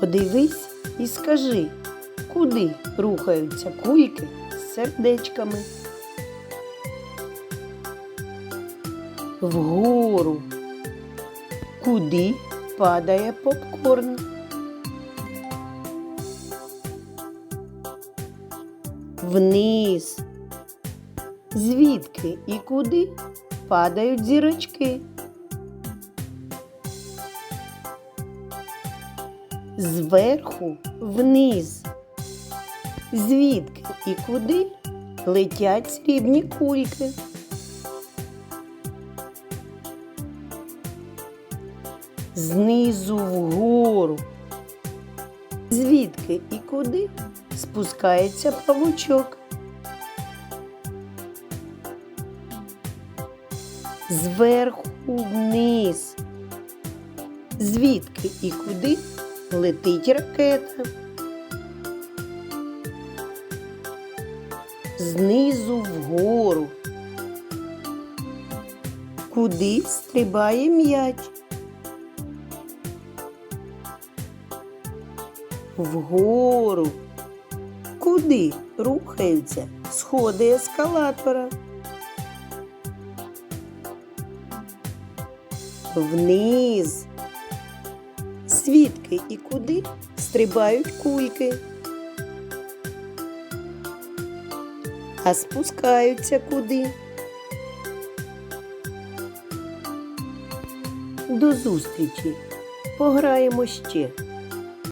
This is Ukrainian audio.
Подивись і скажи, куди рухаються кульки з сердечками. Вгору. Куди падає попкорн? Вниз. Звідки і куди падають зірочки? Зверху вниз. Звідки і куди летять срібні кульки? Знизу вгору. Звідки і куди спускається павучок? Зверху вниз. Звідки і куди летить ракета? Знизу вгору. Куди стрибає м'яч? Вгору. Куди рухаються сходи ескалатора? Вниз. Звідки і куди стрибають кульки? А спускаються куди? До зустрічі. Пограємо ще.